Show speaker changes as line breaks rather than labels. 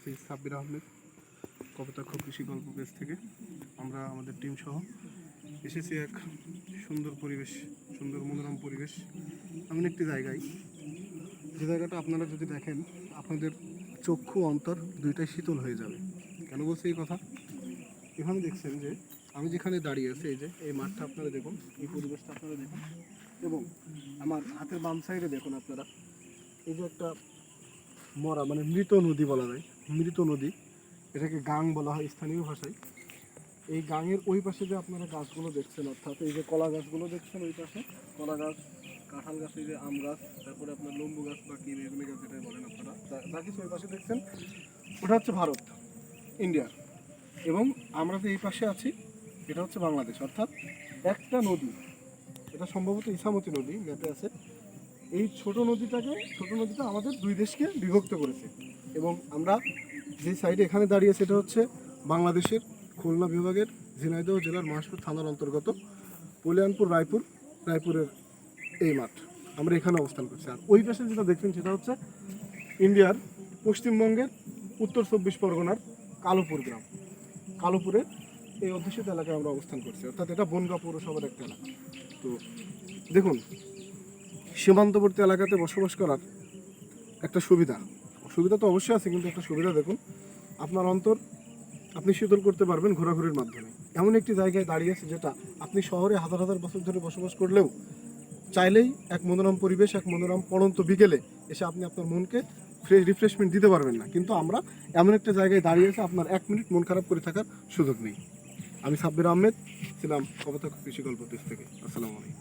আছি সাব্বির আহমেদ কপোতাক্ষ কৃষি গল্প পেজ থেকে। আমরা, আমাদের টিম সহ এসেছি এক সুন্দর পরিবেশ, সুন্দর মনোরম পরিবেশ, এমন একটি জায়গায়। যে জায়গাটা আপনারা যদি দেখেন, আপনাদের চক্ষু অন্তর দুইটাই শীতল হয়ে যাবে। কেন বলছি এই কথা? এখানে দেখছেন যে, আমি যেখানে দাঁড়িয়ে আছি, এই যে, এই মাঠটা আপনারা দেখুন, এই পরিবেশটা আপনারা দেখুন। এবং আমার হাতের বাম সাইডে দেখুন আপনারা, এই যে একটা মরা মানে মৃত নদী বলা যায়, মৃত নদী। এটাকে গাং বলা হয় স্থানীয় ভাষায়। এই গাঙের ওই পাশে যে আপনারা গাছগুলো দেখছেন, অর্থাৎ এই যে কলা গাছগুলো দেখছেন ওই পাশে, কলা গাছ, কাঁঠাল গাছ, এই যে আম গাছ, তারপরে আপনার লম্বু গাছ বা কি, বেগুনি গাছ যেটা বলেন আপনারা, যা- কিছু ওই পাশে দেখছেন, ওটা হচ্ছে ভারত, ইন্ডিয়া। এবং আমরা যে এই পাশে আছি, এটা হচ্ছে বাংলাদেশ। অর্থাৎ একটা নদী, এটা সম্ভবত ইসামতি নদী, ম্যাপে আছে এই ছোট নদীটাকে, ছোট নদীটা আমাদের দুই দেশকে বিভক্ত করেছে। এবং আমরা যে সাইডে এখানে দাঁড়িয়ে, সেটা হচ্ছে বাংলাদেশের খুলনা বিভাগের ঝিনাইদহ জেলার মহেশপুর থানার অন্তর্গত কল্যাণপুর রায়পুর, রায়পুরের এই মাঠ। আমরা এখানে অবস্থান করছি। আর ওই পাশে যেটা দেখছেন, সেটা হচ্ছে ইন্ডিয়ার পশ্চিমবঙ্গের উত্তর চব্বিশ পরগনার কালোপুর গ্রাম। কালোপুরের এই অধ্যুষিত এলাকায় আমরা অবস্থান করছি। অর্থাৎ এটা বনগা পৌরসভার একটা এলাকা। তো দেখুন সীমান্তবর্তী এলাকাতে বসবাস করার একটা সুবিধা। সুবিধা তো অবশ্যই আছে, কিন্তু একটা সুবিধা দেখুন, আপনার অন্তর আপনি শীতল করতে পারবেন ঘোরাঘুরির মাধ্যমে। এমন একটি জায়গায় দাঁড়িয়ে আছে যেটা আপনি শহরে হাজার হাজার বছর ধরে বসবাস করলেও চাইলেই এক মনোরম পরিবেশ, এক মনোরম পড়ন্ত বিকেলে এসে আপনি আপনার মনকে ফ্রেশ রিফ্রেশমেন্ট দিতে পারবেন না। কিন্তু আমরা এমন একটা জায়গায় দাঁড়িয়ে আছে আপনার এক মিনিট মন খারাপ করে থাকার সুযোগ নেই। আমি সাব্বির আহমেদ, ছিলাম কবতক কৃষি গল্প থেকে। আসসালামু আলাইকুম।